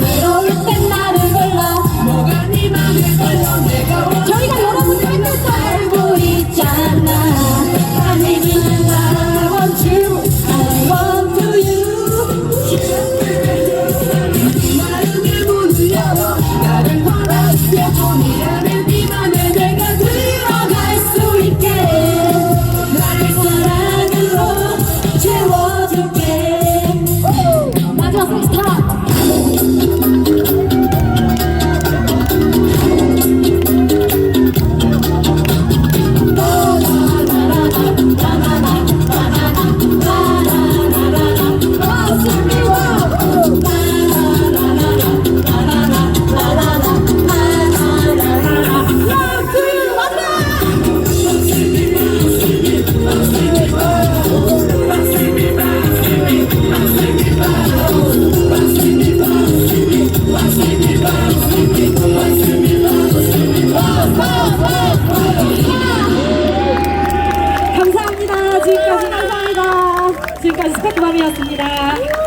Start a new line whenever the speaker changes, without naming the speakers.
Pero 감사합니다. 지금까지 감사합니다. 지금까지 스펙방이었습니다.